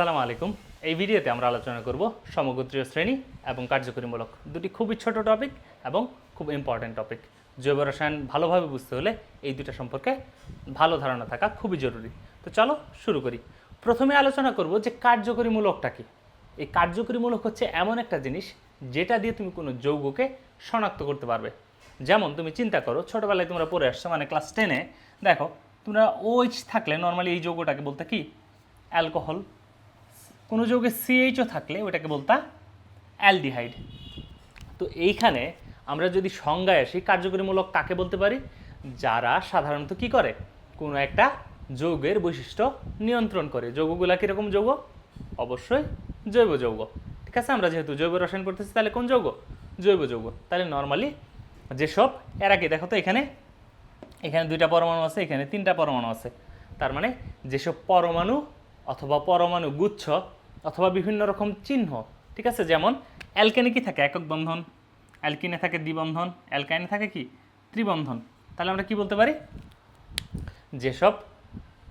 আসসালামু আলাইকুম। এই ভিডিওতে আমরা আলোচনা করব সমগোত্রীয় শ্রেণি এবং কার্যকরীমূলক দুটি খুবই ছোট টপিক এবং খুব ইম্পর্ট্যান্ট টপিক জৈব রসায়ন ভালোভাবে বুঝতে হলে এই দুটো সম্পর্কে ভালো ধারণা থাকা খুবই জরুরি। তো চলো শুরু করি। প্রথমে আলোচনা করব যে কার্যকরীমূলকটা কি। এই কার্যকরীমূলক হচ্ছে এমন একটা জিনিস যেটা দিয়ে তুমি কোনো যৌগকে শনাক্ত করতে পারবে। যেমন তুমি চিন্তা করো, ছোটোবেলায় তোমরা পড়ে আসছো মানে ক্লাস টেনে দেখো, তোমরা ওইচ থাকলে নর্মালি এই যৌগটাকে বলতে কি? অ্যালকোহল কোনো যৌগে সিএইচও থাকলে ওটাকে বলতা অ্যালডিহাইড। তো এইখানে আমরা যদি সংজ্ঞায় আসি, কার্যকরীমূলক কাকে বলতে পারি? যারা সাধারণত কি করে? কোনো একটা যৌগের বৈশিষ্ট্য নিয়ন্ত্রণ করে। যৌগগুলা কীরকম যৌগ? অবশ্যই জৈব যৌগ। ঠিক আছে? আমরা যেহেতু জৈব রসায়ন করতেছি, তাহলে কোন যৌগ? জৈব যৌগ। তাহলে নর্মালি যেসব, এর আগে দেখো তো এখানে এখানে দুইটা পরমাণু আছে, এখানে তিনটা পরমাণু আছে। তার মানে যেসব পরমাণু অথবা পরমাণু গুচ্ছ অথবা বিভিন্ন রকম চিহ্ন, ঠিক আছে? যেমন অ্যালকেনে কি থাকে? একক বন্ধন। অ্যালকিনে থাকে দ্বিবন্ধন। অ্যালকাইনে থাকে কি? ত্রিবন্ধন। তাহলে আমরা কি বলতে পারি? যেসব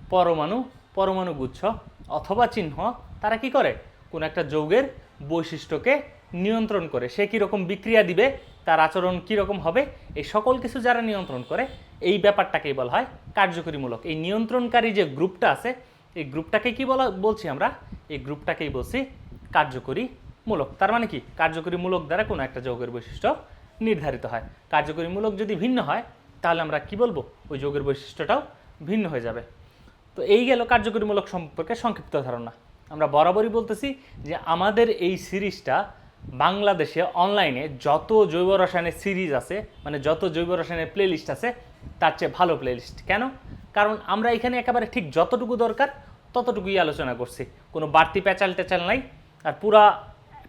পরমাণু পরমাণু গুচ্ছ অথবা চিহ্ন, তারা কি করে? কোন একটা যৌগের বৈশিষ্ট্যকে নিয়ন্ত্রণ করে। সে কীরকম বিক্রিয়া দিবে? তার আচরণ কীরকম হবে? এই সকল কিছু যারা নিয়ন্ত্রণ করে, এই ব্যাপারটাকেই বলা হয় কার্যকরীমূলক। এই নিয়ন্ত্রণকারী যে গ্রুপটা আছে, এই গ্রুপটাকে কি বলা, বলছি আমরা? এই গ্রুপটাকেই বলছি কার্যকরী মূলক। তার মানে কি? কার্যকরী মূলক দ্বারা কোনো একটা যৌগের বৈশিষ্ট্য নির্ধারিত হয়। কার্যকরী মূলক যদি ভিন্ন হয়, তাহলে আমরা কি বলব? ওই যৌগের বৈশিষ্ট্যটাও ভিন্ন হয়ে যাবে। তো এই গেল কার্যকরীমূলক সম্পর্কে সংক্ষিপ্ত ধারণা। আমরা বরাবরই বলতেছি যে আমাদের এই সিরিজটা বাংলাদেশে অনলাইনে যত জৈব রসায়নের সিরিজ আছে মানে যত জৈব রসায়নের প্লেলিস্ট আছে, তার চেয়ে ভালো প্লেলিস্ট। কেন? কারণ আমরা এখানে একেবারে ঠিক যতটুকু দরকার ততটুকুই আলোচনা করছি। কোনো বাড়তি প্যাচাল ট্যাচাল নাই। আর পুরা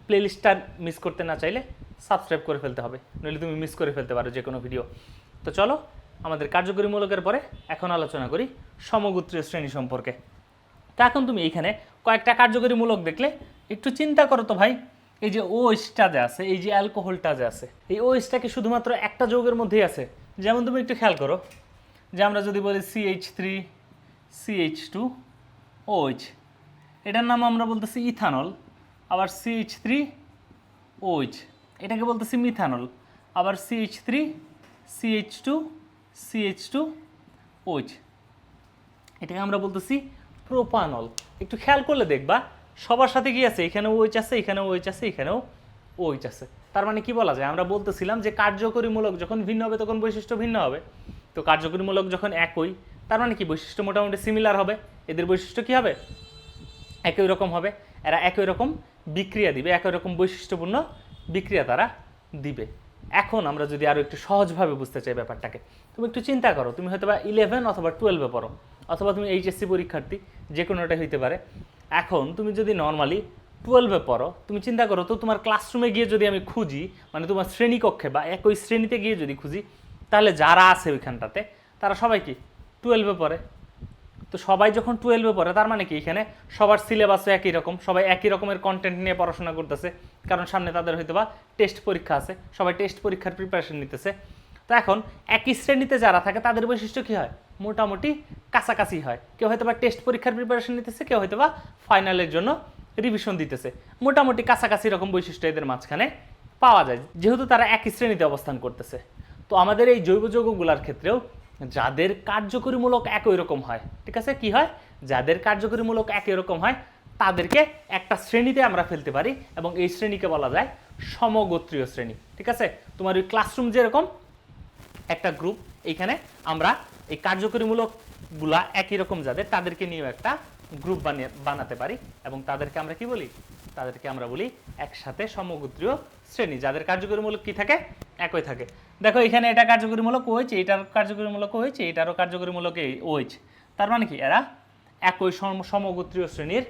প্লেলিস্টটা মিস করতে না চাইলে সাবস্ক্রাইব করে ফেলতে হবে। নইলে তুমি মিস করে ফেলতে পারো যে কোনো ভিডিও তো চলো, আমাদের কার্যকরীমূলকের পরে এখন আলোচনা করি সমগোত্রীয় শ্রেণি সম্পর্কে। তা এখন তুমি এইখানে কয়েকটা কার্যকরীমূলক দেখলে একটু চিন্তা করো তো ভাই। এই যে ওএসটা যে আছে, এই যে অ্যালকোহলটা যে আছে, এই ওএসটা কি শুধুমাত্র একটা যৌগের মধ্যেই আছে? যেমন তুমি একটু খেয়াল করো যে আমরা যদি বলি CH three CH two OH এটার নাম আমরা বলতেছি ইথানল আবার সিএইচ থ্রি ওইচ এটাকে বলতেছি মিথানল আবার CH three CH two CH two OH এটাকে আমরা বলতেছি প্রোপানল একটু খেয়াল করলে দেখবা, সবার সাথে কি আছে? এখানেও ওইচ আছে, এখানেও ওইচ আছে, এখানেও ওইচ আছে। তার মানে কি বলা যায়? আমরা বলতেছিলাম যে কার্যকরীমূলক যখন ভিন্ন হবে, তখন বৈশিষ্ট্য ভিন্ন হবে। তো কার্যকরীমূলক যখন একই তার মানে কি বৈশিষ্ট্য মোটামুটি সিমিলার হবে। এদের বৈশিষ্ট্য কি হবে? একই রকম হবে। এরা একই রকম বিক্রিয়া দিবে, একই রকম বৈশিষ্ট্যপূর্ণ বিক্রিয়া তারা দিবে। এখন আমরা যদি আরও একটু সহজভাবে বুঝতে চাই ব্যাপারটাকে, তুমি একটু চিন্তা করো, তুমি হয়তো বা ইলেভেন অথবা টুয়েলভে পড়ো, অথবা তুমি এইচএসসি পরীক্ষার্থী যে কোনোটা হইতে পারে। এখন তুমি যদি নর্মালি টুয়েলভে পড়ো, তুমি চিন্তা করো তো তোমার ক্লাসরুমে গিয়ে যদি আমি খুঁজি মানে তোমার শ্রেণীকক্ষে বা একই শ্রেণীতে গিয়ে যদি খুঁজি, তাহলে যারা আছে ওইখানটাতে, তারা সবাই কি? টুয়েলভে পড়ে। তো সবাই যখন টুয়েলভে পড়ে, তার মানে কি? এখানে সবার সিলেবাসও একই রকম, সবাই একই রকমের কন্টেন্ট নিয়ে পড়াশোনা করতেছে, কারণ সামনে তাদের হয়তো বা টেস্ট পরীক্ষা আছে, সবাই টেস্ট পরীক্ষার প্রিপারেশন নিতেছে। তো এখন একই শ্রেণীতে যারা থাকে, তাদের বৈশিষ্ট্য কী হয়? মোটামুটি কাছাকাছি হয়। কেউ হয়তো বা টেস্ট পরীক্ষার প্রিপারেশন নিতেছে, কেউ হয়তো বা ফাইনালের জন্য রিভিশন দিতেছে। মোটামুটি কাছাকাছি রকম বৈশিষ্ট্য এদের মাঝখানে পাওয়া যায়, যেহেতু তারা একই শ্রেণীতে অবস্থান করতেছে। তো আমাদের এই জৈব যৌগগুলোর ক্ষেত্রেও যাদের কার্যকরীমূলক একই রকম হয়, ঠিক আছে? কি হয়? যাদের কার্যকরীমূলক একই রকম হয়, তাদেরকে একটা শ্রেণীতে আমরা ফেলতে পারি এবং এই শ্রেণীকে বলা যায় সমগোত্রীয় শ্রেণি, ঠিক আছে? তোমার ওই ক্লাসরুম যেরকম, একটা গ্রুপ এইখানে আমরা এই কার্যকরীমূলকগুলা একই রকম যাদের, তাদেরকে নিয়েও একটা গ্রুপ বানিয়ে, বানাতে পারি এবং তাদেরকে আমরা কি বলি? তাদেরকে আমরা বলি একসাথে সমগোত্রীয় শ্রেণি, যাদের কার্যকরীমূলক কি থাকে? একই থাকে। দেখো, এখানে এটা কার্যকরীমূলক হয়েছে এটার কার্যকরীমূলক হয়েছে এটারও কার্যকরীমূলক ওইচ তার মানে কি? এরা একই সম- সমগোত্রীয় শ্রেণির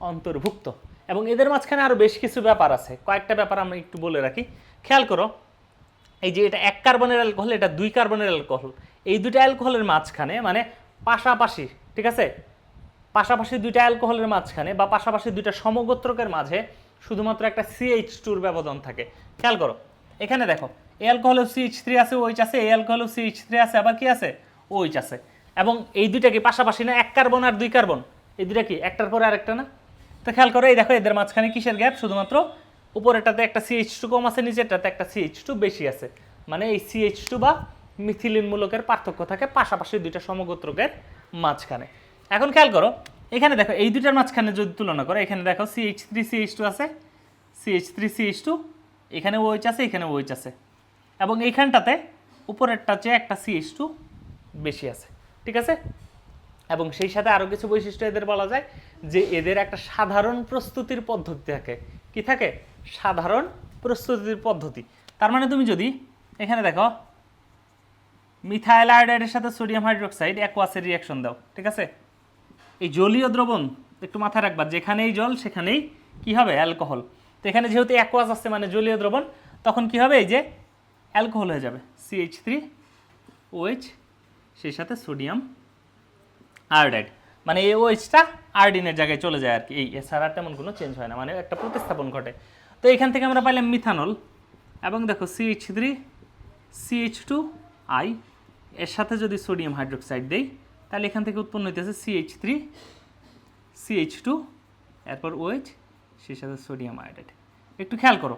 অন্তর্ভুক্ত। এবং এদের মাঝখানে আরও বেশ কিছু ব্যাপার আছে। কয়েকটা ব্যাপার আমরা একটু বলে রাখি। খেয়াল করো, এই যে এটা এক কার্বনের অ্যালকোহল, এটা দুই কার্বনের অ্যালকোহল। এই দুইটা অ্যালকোহলের মাঝখানে মানে পাশাপাশি, ঠিক আছে? পাশাপাশি দুইটা অ্যালকোহলের মাঝখানে বা পাশাপাশি দুইটা সমগোত্রকের মাঝে শুধুমাত্র একটা সিএইচ টুর ব্যবধান থাকে। খেয়াল করো, এখানে দেখো এই অ্যালকোহলেও সিএইচ থ্রি আছে ওইচ আছে, এই অ্যালকোহলেও সিএইচ থ্রি আছে, আবার কি আছে? ওইচ আছে। এবং এই দুইটা কি পাশাপাশি না, এক কার্বন আর দুই কার্বন এই দুইটা কি? একটার পরে আরেকটা না? তো খেয়াল করো, এই দেখো, এদের মাঝখানে কিসের গ্যাপ শুধুমাত্র উপরেরটাতে একটা সিএইচ টু কম আছে, নিচেরটাতে একটা সিএইচ টু বেশি আছে। মানে এই সিএইচ টু বা মিথিলিন মূলকের পার্থক্য থাকে পাশাপাশি দুইটা সমগোত্রকের মাঝখানে। এখন খেয়াল করো, এখানে দেখো, এই দুইটার মাঝখানে যদি তুলনা করো, এখানে দেখো সিএইচ থ্রি সিএইচ টু আছে সিএইচ থ্রি সিএইচ টু এখানে ওইচ আছে, এখানে ওইচ আছে। এবং এইখানটাতে উপরেরটা চেয়ে একটা সিএইচ টু বেশি আছে, ঠিক আছে? এবং সেই সাথে আরও কিছু বৈশিষ্ট্য এদের বলা যায় যে এদের একটা সাধারণ প্রস্তুতির পদ্ধতি থাকে। কি থাকে? সাধারণ প্রস্তুতির পদ্ধতি। তার মানে তুমি যদি এখানে দেখো মিথাইল আয়োডাইডের সাথে সোডিয়াম হাইড্রোক্সাইড অ্যাকোয়াসের রিয়াকশন দাও, ঠিক আছে? এই জলীয় দ্রবণ একটু মাথায় রাখবা, যেখানেই জল সেখানেই কি হবে? অ্যালকোহল। তো এখানে যেহেতু অ্যাকোয়াস আছে মানে জলীয় দ্রবণ, তখন কি হবে? এই যে অ্যালকোহল হয়ে যাবে। সিএইচ থ্রি ওএইচ সেই সাথে সোডিয়াম, আয়োডাইড। মানে এই ওএইচটা আয়োডিনের জায়গায় চলে যায় আর কি এই এছাড়া তেমন কোনো চেঞ্জ হয় না। মানে একটা প্রতিস্থাপন ঘটে। তো এখান থেকে আমরা পাইলাম মিথানল এবং দেখো CH three CH two I এর সাথে যদি সোডিয়াম হাইড্রোক্সাইড দেই, তাহলে এখান থেকে উৎপন্ন হইতেছে সিএইচ থ্রি সিএইচ টু এরপর ওএইচ সেই সাথে সোডিয়াম আয়োডাইড একটু খেয়াল করো।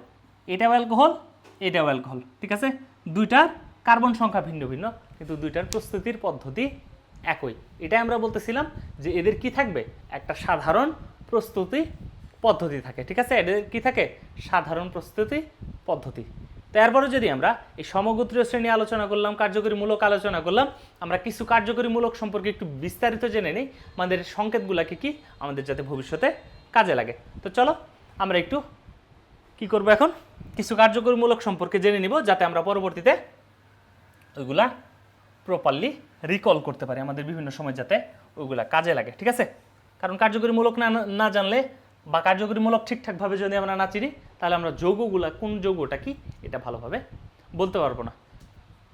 এটাও অ্যালকোহল এটাও অ্যালকোহল ঠিক আছে? দুইটার কার্বন সংখ্যা ভিন্ন ভিন্ন, কিন্তু দুইটার প্রস্তুতির পদ্ধতি একই। এটাই আমরা বলতেছিলাম যে এদের কি থাকবে? একটা সাধারণ প্রস্তুতি পদ্ধতি থাকে, ঠিক আছে? এদের কি থাকে? সাধারণ প্রস্তুতি পদ্ধতি। তারপরে যদি আমরা এই সমগোত্রীয় শ্রেণি আলোচনা করলাম কার্যকরী মূলক আলোচনা করলাম, আমরা কিছু কার্যকরী মূলক সম্পর্কে একটু বিস্তারিত জেনে নিই, আমাদের সংকেতগুলোকে কি আমাদের যাতে ভবিষ্যতে কাজে লাগে। তো চলো, আমরা একটু কি করব এখন? কিছু কার্যকরী মূলক সম্পর্কে জেনে নিব যাতে আমরা পরবর্তীতে ওইগুলা প্রপারলি রিকল করতে পারি আমাদের বিভিন্ন সময় যাতে ওইগুলা কাজে লাগে, ঠিক আছে? কারণ কার্যকরীমূলক না না জানলে বা কার্যকরীমূলক ঠিকঠাকভাবে যদি আমরা না চিনি, তাহলে আমরা যৌগগুলা, কোন যৌগটা কি, এটা ভালোভাবে বলতে পারব না।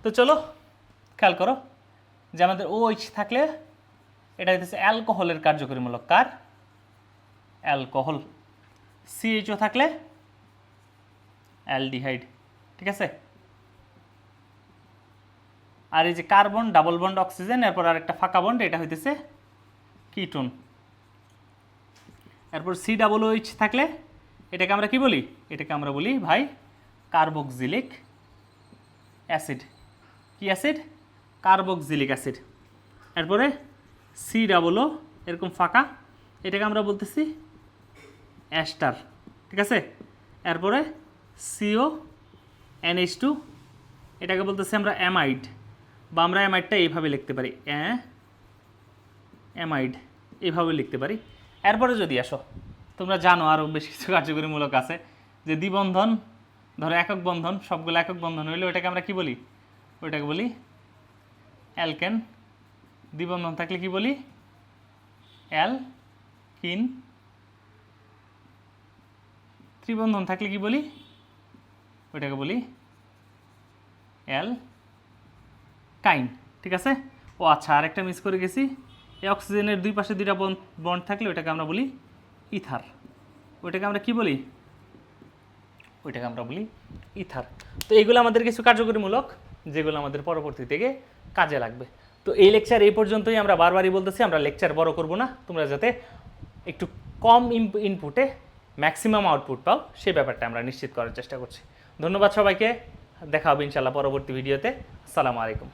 তো চলো, খেয়াল করো যে আমাদের ওইচ থাকলে এটা হইতেছে অ্যালকোহলের কার্যকরীমূলক কার? অ্যালকোহল। সিএইচও থাকলে অ্যালডিহাইড, ঠিক আছে? আর এই যে কার্বন, ডাবল বন্ড অক্সিজেন, এরপর আরেকটা ফাঁকা বন্ড, এটা হইতেছে কিটোন। এরপর সি ডাবল ওইচ থাকলে এটাকে আমরা কি বলি? এটাকে আমরা বলি ভাই কার্বক্সিলিক অ্যাসিড। কি অ্যাসিড? Carboxylic acid. এরপরে সি ডাবল ও, এরকম ফাঁকা, এটাকে আমরা বলতেছি অ্যাস্টার ঠিক আছে? এরপরে সিও এনএইচ টু এটাকে বলতেছি আমরা অ্যামাইড বা আমরা অ্যামাইডটা এইভাবে লিখতে পারি অ্যা অ্যামাইড এইভাবে লিখতে পারি। এরপরে যদি আসো, তোমরা জানো আরও বেশ কিছু কার্যকরীমূলক আছে, যে দ্বিবন্ধন, ধরো একক বন্ধন, সবগুলো একক বন্ধন হইলে ওইটাকে আমরা কি বলি? ওইটাকে বলি অ্যালকেন দ্বিবন্ধন থাকলে কি বলি? অ্যাল কিন ত্রিবন্ধন থাকলে কি বলি? ওইটাকে বলি অ্যাল কাইন, ঠিক আছে? ও আচ্ছা আরেকটা মিস করে গেছি। এই অক্সিজেনের দুই পাশে দুইটা বন্ড থাকলে ওইটাকে আমরা বলি ইথার। ওইটাকে আমরা কি বলি? ওইটাকে আমরা বলি ইথার। তো এইগুলো আমাদের কিছু কার্যকরীমূলক, যেগুলো আমাদের পরবর্তী থেকে কাজে লাগবে। তো এই লেকচার এই পর্যন্তই, আমরা বারবারই বলতেছি, আমরা লেকচার বড় করব না। তোমরা যাতে একটু কম ইনপুটে ম্যাক্সিমাম আউটপুট পাও সেই ব্যাপারটা আমরা নিশ্চিত করার চেষ্টা করছি। ধন্যবাদ সবাইকে। দেখা হবে ইনশাল্লাহ পরবর্তী ভিডিওতে। আসসালামু আলাইকুম।